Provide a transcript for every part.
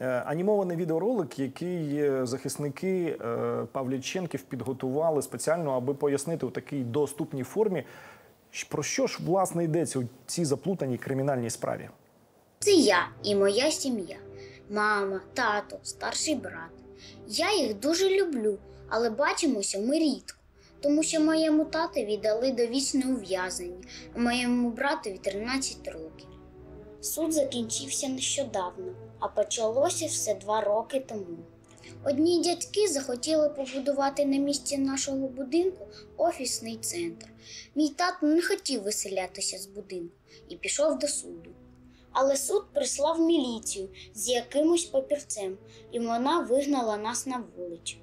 Е, Анімований відеоролик, який е, захисники е, Павліченків підготували спеціально, аби пояснити у такій доступній формі, про що ж власне йдеться у цій заплутаній кримінальній справі. Це я і моя сім'я, мама, тато, старший брат. Я їх дуже люблю, але бачимося ми рідко, тому що моєму татові дали довічне ув'язнення, а моєму братові 13 років. Суд закінчився нещодавно, а почалося все два роки тому. Одні дядьки захотіли побудувати на місці нашого будинку офісний центр. Мій тато не хотів виселятися з будинку і пішов до суду. Але суд прислав міліцію з якимось папірцем, і вона вигнала нас на вулицю.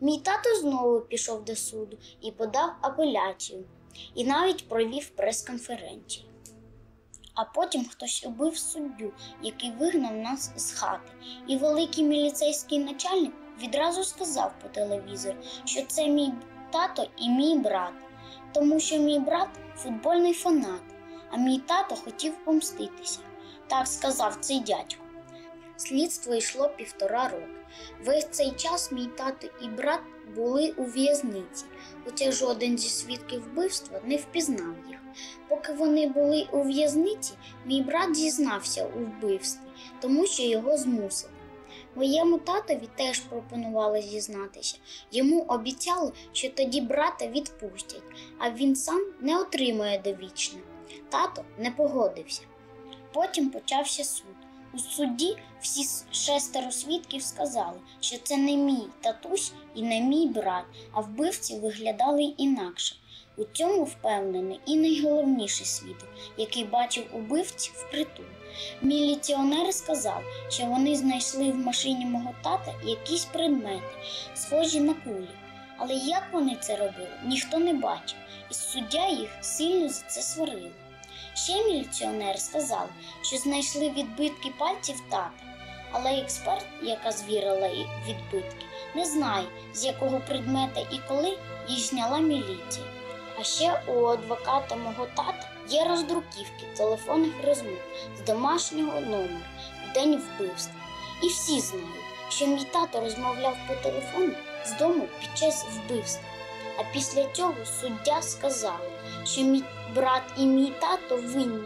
Мій тато знову пішов до суду і подав апеляцію, і навіть провів прес-конференцію. А потім хтось убив суддю, який вигнав нас з хати, і великий міліцейський начальник відразу сказав по телевізору, що це мій тато і мій брат, тому що мій брат футбольний фанат, а мій тато хотів помститися. Так сказав цей дядько. Слідство йшло півтора роки. Весь цей час мій тато і брат були у в'язниці, хоча жоден зі свідків вбивства не впізнав їх. Поки вони були у в'язниці, мій брат зізнався у вбивстві, тому що його змусили. Моєму татові теж пропонували зізнатися. Йому обіцяли, що тоді брата відпустять, а він сам не отримує довічне. Тато не погодився. Потім почався суд. У суді всі шестеро свідків сказали, що це не мій татусь і не мій брат, а вбивці виглядали інакше. У цьому впевнений і найголовніший свідок, який бачив убивців впритул. Міліціонер сказав, що вони знайшли в машині мого тата якісь предмети, схожі на кулі. Але як вони це робили, ніхто не бачив, і суддя їх сильно за це сварив. Ще міліціонер сказав, що знайшли відбитки пальців тата, але експерт, яка звірила відбитки, не знає, з якого предмета і коли їх зняла міліція. А ще у адвоката мого тата є роздруківки телефонних розмов з домашнього номера в день вбивства. І всі знають, що мій тато розмовляв по телефону з дому під час вбивства. А після цього суддя сказав, що мій брат і мій тато винні